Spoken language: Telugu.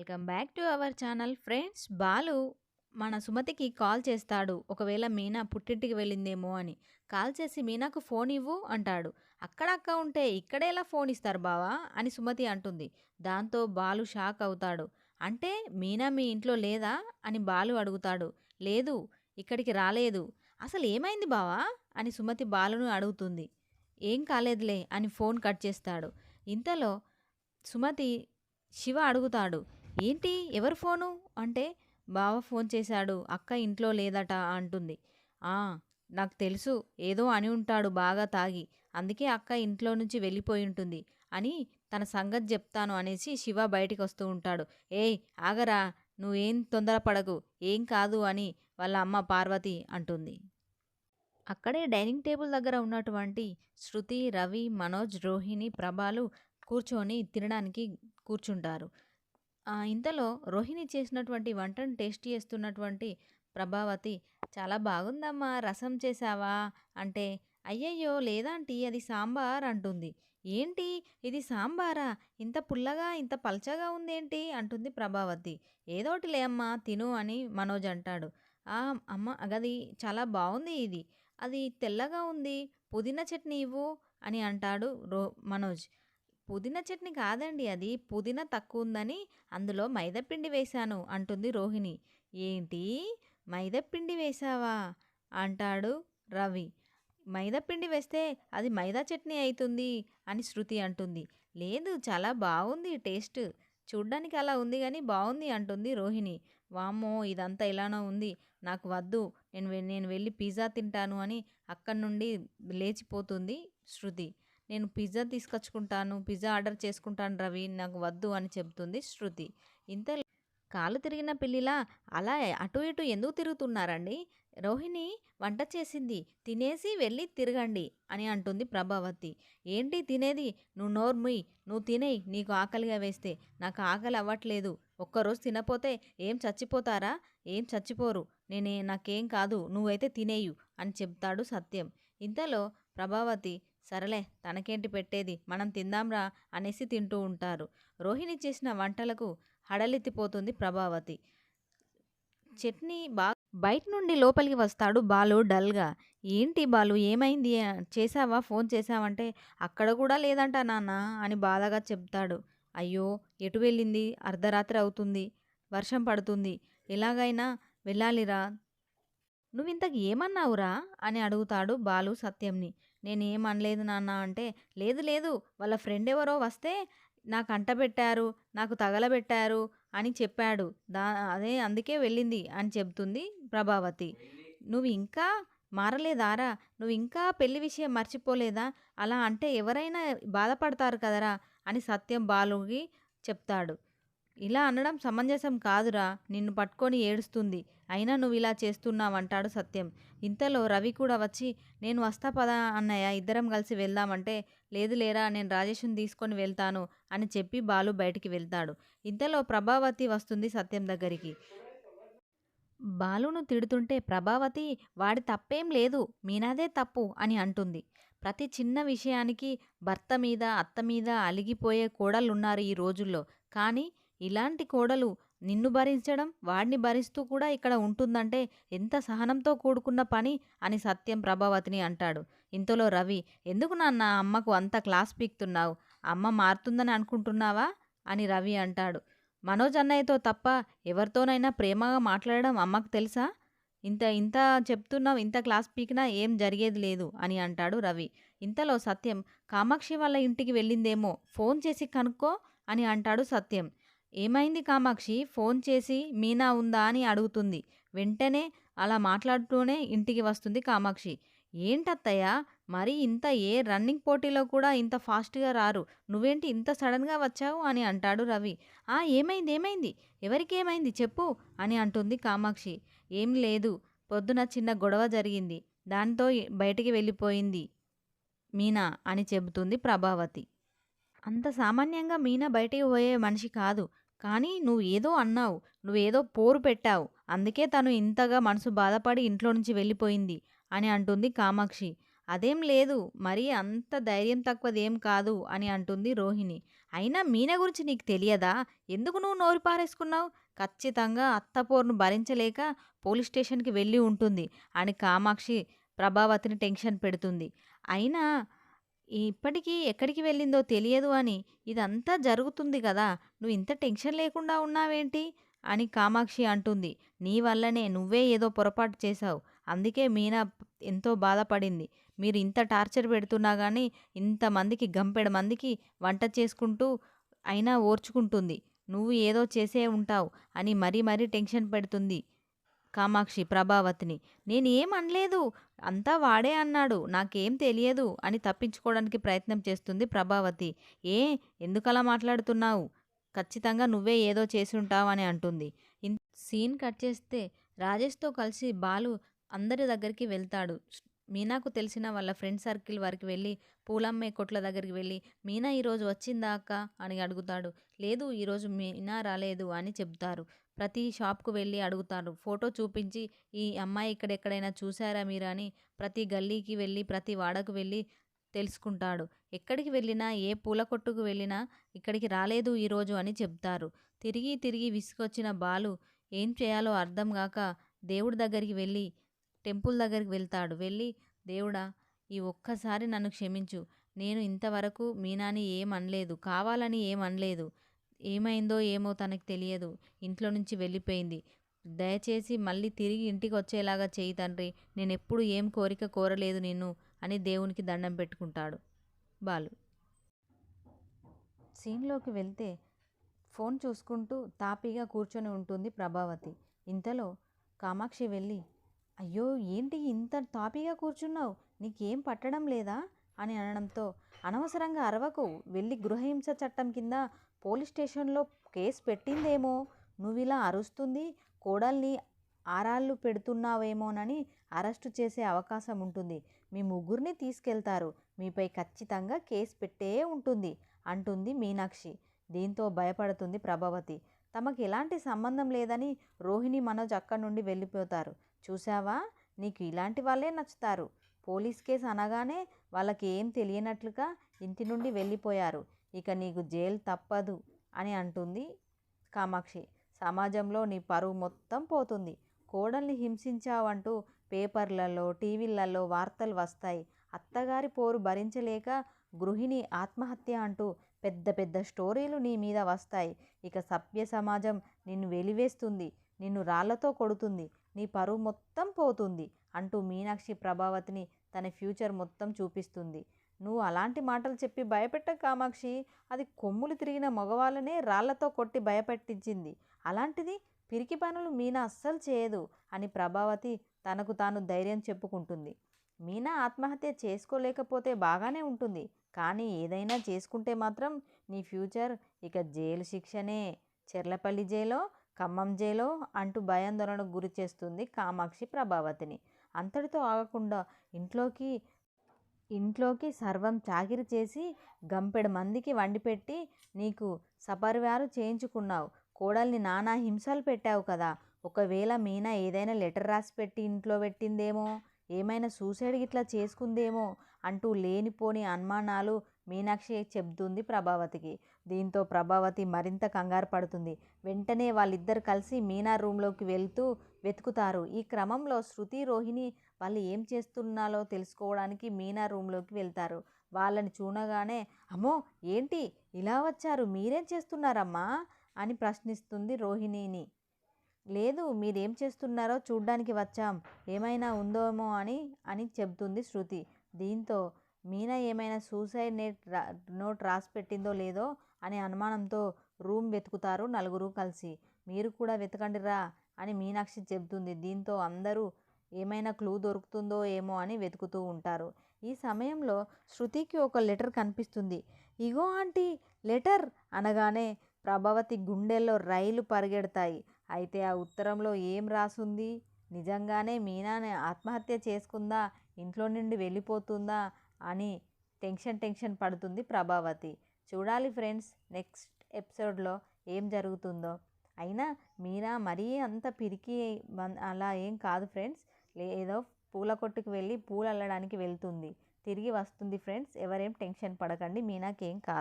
Welcome back to our channel. Friends Balu మన సుమతికి కాల్ చేస్తాడు. ఒకవేళ మీనా పుట్టింటికి వెళ్ళిందేమో అని. కాల్ చేసి మీనాకు ఫోన్ ఇవ్వు అంటాడు. అక్కడ అక్క ఉంటే ఇక్కడేలా ఫోన్ ఇస్తారు బావా? అని సుమతి అంటుంది. దాంతో బాలు షాక్ అవుతాడు. అంటే మీనా మీ ఇంట్లో లేదా? అని బాలు అడుగుతాడు. లేదు ఇక్కడికి రాలేదు. అసలు ఏమైంది బావా? అని సుమతి బాలును అడుగుతుంది. ఏం కాలేదులే అని ఫోన్ కట్ చేస్తాడు. ఇంతలో సుమతి శివ అడుగుతాడు. ఏంటి? ఎవరు ఫోను? అంటే బావ ఫోన్ చేశాడు అక్క ఇంట్లో లేదట అంటుంది. ఆ నాకు తెలుసు ఏదో అని ఉంటాడు బాగా తాగి అందుకే అక్క ఇంట్లో నుంచి వెళ్ళిపోయి ఉంటుంది అని తన సంగతి చెప్తాను అనేసి శివ బయటికి వస్తూ ఉంటాడు. ఏయ్ ఆగరా నువ్వేం తొందరపడకు ఏం కాదు అని వాళ్ళ అమ్మ పార్వతి అంటుంది. అక్కడే డైనింగ్ టేబుల్ దగ్గర ఉన్నటువంటి శృతి రవి మనోజ్ రోహిణి ప్రభాలు కూర్చొని తినడానికి కూర్చుంటారు. ఆ, ఇంతలో రోహిణి చేసినటువంటి వంటను టేస్ట్ చేస్తున్నటువంటి ప్రభావతి చాలా బాగుందమ్మా రసం చేసావా అంటే అయ్యయ్యో లేదంటీ అది సాంబార్ అంటుంది. ఏంటి ఇది సాంబారా? ఇంత పుల్లగా ఇంత పల్చగా ఉందేంటి? అంటుంది ప్రభావతి. ఏదోటిలే అమ్మా తిను అని మనోజ్ అంటాడు. ఆ అమ్మ అది చాలా బాగుంది ఇది. అది తెల్లగా ఉంది. పుదీనా చట్నీ ఇవ్వు అని అంటాడు రో మనోజ్. పుదీనా చట్నీ కాదండి అది. పుదీనా తక్కువ ఉందని అందులో మైదాపిండి వేశాను అంటుంది రోహిణి. ఏంటి? మైదాపిండి వేశావా? అంటాడు రవి. మైదాపిండి వేస్తే అది మైదా చట్నీ అవుతుంది అని శృతి అంటుంది. లేదు చాలా బాగుంది టేస్ట్. చూడ్డానికి అలా ఉంది కానీ బాగుంది అంటుంది రోహిణి. వామ్మో ఇదంతా ఇలానో ఉంది. నాకు వద్దు. నేను వె- నేను వెళ్ళి పిజ్జా తింటాను అని అక్కడి నుండి లేచిపోతుంది శృతి. నేను పిజ్జా తీసుకొచ్చుకుంటాను పిజ్జా ఆర్డర్ చేసుకుంటాను రవి నాకు వద్దు అని చెప్తుంది శృతి. ఇంత కాలు తిరిగిన పిల్లిలా అలా అటు ఇటు ఎందుకు తిరుగుతున్నారండి? రోహిణి వంట చేసింది తినేసి వెళ్ళి తిరగండి అని అంటుంది ప్రభావతి. ఏంటి తినేది? నువ్వు నోర్ముయ్ నువ్వు తినేయి నీకు ఆకలిగా వేస్తే. నాకు ఆకలి అవ్వట్లేదు. ఒక్కరోజు తినపోతే ఏం చచ్చిపోతారా? ఏం చచ్చిపోరు. నేనే నాకేం కాదు నువ్వైతే తినేయు అని చెప్తాడు సత్యం. ఇంతలో ప్రభావతి సరేలే తనకేంటి పెట్టేది? మనం తిందాంరా అనేసి తింటూ ఉంటారు. రోహిణి చేసిన వంటలకు హడలెత్తిపోతుంది ప్రభావతి. చట్నీ బా బయట నుండి లోపలికి వస్తాడు బాలు డల్గా. ఏంటి బాలు ఏమైంది? చేసావా ఫోన్ చేసావంటే అక్కడ కూడా లేదంట నాన్న అని బాధగా చెప్తాడు. అయ్యో ఎటు వెళ్ళింది? అర్ధరాత్రి అవుతుంది వర్షం పడుతుంది. ఎలాగైనా వెళ్ళాలిరా. నువ్వింతకు ఏమన్నావురా? అని అడుగుతాడు బాలు సత్యంని. నేను ఏమనలేదు నాన్న అంటే లేదు లేదు వాళ్ళ ఫ్రెండ్ ఎవరో వస్తే నాకు అంటబెట్టారు నాకు తగలబెట్టారు అని చెప్పాడు. దా అదే అందుకే వెళ్ళింది అని చెప్తుంది ప్రభావతి. నువ్వు ఇంకా మారలేదారా? నువ్వు ఇంకా పెళ్ళి విషయం మర్చిపోలేదా? అలా అంటే ఎవరైనా బాధపడతారు కదరా? అని సత్యం బాలుకి చెప్తాడు. ఇలా అనడం సమంజసం కాదురా నిన్ను పట్టుకొని ఏడుస్తుంది. అయినా నువ్వు ఇలా చేస్తున్నావంటాడు సత్యం. ఇంతలో రవి కూడా వచ్చి నేను వస్తా పదా అన్నయ్య ఇద్దరం కలిసి వెళ్దామంటే లేదు లేరా నేను రాజేష్ని తీసుకొని వెళ్తాను అని చెప్పి బాలు బయటికి వెళ్తాడు. ఇంతలో ప్రభావతి వస్తుంది సత్యం దగ్గరికి. బాలును తిడుతుంటే ప్రభావతి వాడి తప్పేం లేదు మీనాదే తప్పు అని అంటుంది. ప్రతి చిన్న విషయానికి భర్త మీద అత్త మీద అలిగిపోయే కోడలున్నారు ఈ రోజుల్లో. కానీ ఇలాంటి కోడలు నిన్ను భరించడం వాడిని భరిస్తూ కూడా ఇక్కడ ఉంటుందంటే ఎంత సహనంతో కూడుకున్న పని అని సత్యం ప్రభావతిని అంటాడు. ఇంతలో రవి ఎందుకు నాన్న అమ్మకు అంత క్లాస్ పీక్తున్నావు? అమ్మ మారుతుందని అనుకుంటున్నావా? అని రవి అంటాడు. మనోజ్ అన్నయ్యతో తప్ప ఎవరితోనైనా ప్రేమగా మాట్లాడడం అమ్మకు తెలుసా? ఇంత ఇంత చెప్తున్నావు ఇంత క్లాస్ పీకినా ఏం జరిగేది లేదు అని అంటాడు రవి. ఇంతలో సత్యం కామాక్షి వాళ్ళ ఇంటికి వెళ్ళిందేమో ఫోన్ చేసి కనుక్కో అని అంటాడు సత్యం. ఏమైంది కామాక్షి? ఫోన్ చేసి మీనా ఉందా అని అడుగుతుంది. వెంటనే అలా మాట్లాడుతూనే ఇంటికి వస్తుంది కామాక్షి. ఏంటత్తయ్య? మరి ఇంత ఏ రన్నింగ్ పోటీలో కూడా ఇంత ఫాస్ట్గా రారు. నువ్వేంటి ఇంత సడన్గా వచ్చావు? అని అంటాడు రవి. ఆ ఏమైంది ఏమైంది? ఎవరికి ఏమైంది? చెప్పు అని అంటుంది కామాక్షి. ఏం లేదు. పొద్దున చిన్న గొడవ జరిగింది. దాంతో బయటికి వెళ్ళిపోయింది మీనా అని చెబుతుంది ప్రభావతి. అంత సామాన్యంగా మీనా బయటికి పోయే మనిషి కాదు. కానీ నువ్వు ఏదో అన్నావు. నువ్వేదో పోరు పెట్టావు. అందుకే తను ఇంతగా మనసు బాధపడి ఇంట్లో నుంచి వెళ్ళిపోయింది అని అంటుంది కామాక్షి. అదేం లేదు. మరీ అంత ధైర్యం తక్కువదేం కాదు అని అంటుంది రోహిణి. అయినా మీన గురించి నీకు తెలియదా? ఎందుకు నువ్వు నోరు పారేసుకున్నావు? ఖచ్చితంగా అత్తపోరును భరించలేక పోలీస్ స్టేషన్కి వెళ్ళి ఉంటుంది అని కామాక్షి ప్రభావతిని టెన్షన్ పెడుతుంది. అయినా ఇప్పటికీ ఎక్కడికి వెళ్ళిందో తెలియదు అని ఇదంతా జరుగుతుంది కదా నువ్వు ఇంత టెన్షన్ లేకుండా ఉన్నావేంటి? అని కామాక్షి అంటుంది. నీ వల్లనే నువ్వే ఏదో పొరపాటు చేశావు. అందుకే మీనా ఎంతో బాధపడింది. మీరు ఇంత టార్చర్ పెడుతున్నా కానీ ఇంతమందికి గంపెడ మందికి వంట చేసుకుంటూ అయినా ఓర్చుకుంటుంది. నువ్వు ఏదో చేసే ఉంటావు అని మరీ మరీ టెన్షన్ పెడుతుంది. కామాక్షి ప్రభావతిని. నేను ఏం అనలేదు. అంతా వాడే అన్నాడు. నాకేం తెలియదు అని తప్పించుకోవడానికి ప్రయత్నం చేస్తుంది ప్రభావతి. ఏ ఎందుకలా మాట్లాడుతున్నావు? ఖచ్చితంగా నువ్వే ఏదో చేసి ఉంటావు అని అంటుంది. సీన్ కట్ చేస్తే రాజేష్తో కలిసి బాలు అందరి దగ్గరికి వెళ్తాడు. మీనాకు తెలిసిన వాళ్ళ ఫ్రెండ్ సర్కిల్ వారికి వెళ్ళి పూలమ్మే కొట్ల దగ్గరికి వెళ్ళి మీనా ఈరోజు వచ్చిందా అక్క? అని అడుగుతాడు. లేదు ఈరోజు మీనా రాలేదు అని చెప్తారు ప్రతి షాప్కు వెళ్ళి అడుగుతారు. ఫోటో చూపించి ఈ అమ్మాయి ఇక్కడెక్కడైనా చూసారా మీరు? అని ప్రతి గల్లీకి వెళ్ళి ప్రతి వాడకు వెళ్ళి తెలుసుకుంటాడు. ఎక్కడికి వెళ్ళినా ఏ పూల కొట్టుకు వెళ్ళినా ఇక్కడికి రాలేదు ఈరోజు అని చెప్తారు తిరిగి తిరిగి విసుగొచ్చిన బాలు ఏం చేయాలో అర్థం కాక దేవుడి దగ్గరికి వెళ్ళి టెంపుల్ దగ్గరికి వెళ్తాడు. వెళ్ళి దేవుడా ఈ ఒక్కసారి నన్ను క్షమించు. నేను ఇంతవరకు మీనాని ఏం అనలేదు. కావాలని ఏం అనలేదు. ఏమైందో ఏమో తనకు తెలియదు. ఇంట్లో నుంచి వెళ్ళిపోయింది. దయచేసి మళ్ళీ తిరిగి ఇంటికి వచ్చేలాగా చేయి తండ్రి. నేను ఎప్పుడు ఏం కోరిక కోరలేదు నిన్ను అని దేవునికి దండం పెట్టుకుంటాడు బాలు. సీన్లోకి వెళ్తే ఫోన్ చూసుకుంటూ తాపీగా కూర్చొని ఉంటుంది ప్రభావతి. ఇంతలో కామాక్షి వెళ్ళి అయ్యో ఏంటి ఇంత తాపీగా కూర్చున్నావు? నీకేం పట్టడం లేదా? అని అనడంతో అనవసరంగా అరవకు వెళ్ళి గృహహింస చట్టం కింద పోలీస్ స్టేషన్లో కేసు పెట్టిందేమో? నువ్వు ఇలా అరుస్తుంది కోడల్ని ఆరాళ్ళు పెడుతున్నావేమోనని అరెస్టు చేసే అవకాశం ఉంటుంది. మీ ముగ్గురిని తీసుకెళ్తారు. మీపై ఖచ్చితంగా కేసు పెట్టే ఉంటుంది అంటుంది మీనాక్షి. దీంతో భయపడుతుంది ప్రభావతి. తమకు ఎలాంటి సంబంధం లేదని రోహిణి మనోజ్ అక్కడి నుండి వెళ్ళిపోతారు. చూసావా నీకు ఇలాంటి వాళ్ళే నచ్చుతారు. పోలీస్ కేసు అనగానే వాళ్ళకి ఏం తెలియనట్లుగా ఇంటి నుండి వెళ్ళిపోయారు. ఇక నీకు జైలు తప్పదు అని అంటుంది కామాక్షి. సమాజంలో నీ పరువు మొత్తం పోతుంది. కోడల్ని హింసించావంటూ పేపర్లలో టీవీలలో వార్తలు వస్తాయి. అత్తగారి పోరు భరించలేక గృహిణి ఆత్మహత్య అంటూ పెద్ద పెద్ద స్టోరీలు నీ మీద వస్తాయి. ఇక సభ్య సమాజం నిన్ను వెలివేస్తుంది. నిన్ను రాళ్ళతో కొడుతుంది. నీ పరువు మొత్తం పోతుంది అంటూ మీనాక్షి ప్రభావతిని తన ఫ్యూచర్ మొత్తం చూపిస్తుంది. నువ్వు అలాంటి మాటలు చెప్పి భయపెట్ట కామాక్షి. అది కొమ్ములు తిరిగిన మగవాళ్ళనే రాళ్ళతో కొట్టి భయపెట్టించింది. అలాంటిది పిరికి పనులు మీనా అస్సలు చేయదు అని ప్రభావతి తనకు తాను ధైర్యం చెప్పుకుంటుంది. మీనా ఆత్మహత్య చేసుకోలేకపోతే బాగానే ఉంటుంది. కానీ ఏదైనా చేసుకుంటే మాత్రం నీ ఫ్యూచర్ ఇక జైలు శిక్షనే. చెర్లపల్లి జైలో ఖమ్మం జైలో అంటూ భయాందోళనకు గురి చేస్తుంది కామాక్షి ప్రభావతిని. అంతటితో ఆగకుండా ఇంట్లోకి ఇంట్లోకి సర్వం చాకిరి చేసి గంపెడు మందికి వండిపెట్టి నీకు సపరివారు చేయించుకున్నావు. కోడల్ని నానా హింసలు పెట్టావు కదా. ఒకవేళ మీనా ఏదైనా లెటర్ రాసి పెట్టి ఇంట్లో పెట్టిందేమో ఏమైనా సూసైడ్ ఇట్లా చేసుకుందేమో అంటూ లేనిపోని అనుమానాలు మీనాక్షి చెప్తుంది ప్రభావతికి. దీంతో ప్రభావతి మరింత కంగారు పడుతుంది. వెంటనే వాళ్ళిద్దరు కలిసి మీనా రూమ్లోకి వెళ్తూ వెతుకుతారు. ఈ క్రమంలో శృతి రోహిణి వాళ్ళు ఏం చేస్తున్నారో తెలుసుకోవడానికి మీనా రూమ్లోకి వెళ్తారు. వాళ్ళని చూడగానే అమ్మో ఏంటి? ఇలా వచ్చారు? మీరేం చేస్తున్నారమ్మా? అని ప్రశ్నిస్తుంది రోహిణిని. లేదు మీరేం చేస్తున్నారో చూడ్డానికి వచ్చాం. ఏమైనా ఉందేమో అని అని చెబుతుంది శృతి. దీంతో మీనా ఏమైనా సూసైడ్ నెట్ నోట్ రాసి పెట్టిందో లేదో అనే అనుమానంతో రూమ్ వెతుకుతారు నలుగురు కలిసి. మీరు కూడా వెతకండి రా అని మీనాక్షి చెబుతుంది. దీంతో అందరూ ఏమైనా క్లూ దొరుకుతుందో ఏమో అని వెతుకుతూ ఉంటారు. ఈ సమయంలో శృతికి ఒక లెటర్ కనిపిస్తుంది. ఇగో ఆంటీ లెటర్! అనగానే ప్రభావతి గుండెల్లో రైలు పరిగెడతాయి. అయితే ఆ ఉత్తరంలో ఏం రాసుంది? నిజంగానే మీనాని ఆత్మహత్య చేసుకుందా? ఇంట్లో నుండి వెళ్ళిపోతుందా? అని టెన్షన్ టెన్షన్ పడుతుంది ప్రభావతి. చూడాలి ఫ్రెండ్స్ నెక్స్ట్ ఎపిసోడ్లో ఏం జరుగుతుందో. అయినా మీరా మరీ అంత పిరికి అలా ఏం కాదు ఫ్రెండ్స్. ఏదో పూల కొట్టుకు వెళ్ళి పూలు అల్లడానికి వెళ్తుంది. తిరిగి వస్తుంది ఫ్రెండ్స్. ఎవరేం టెన్షన్ పడకండి మీనాకేం కాదు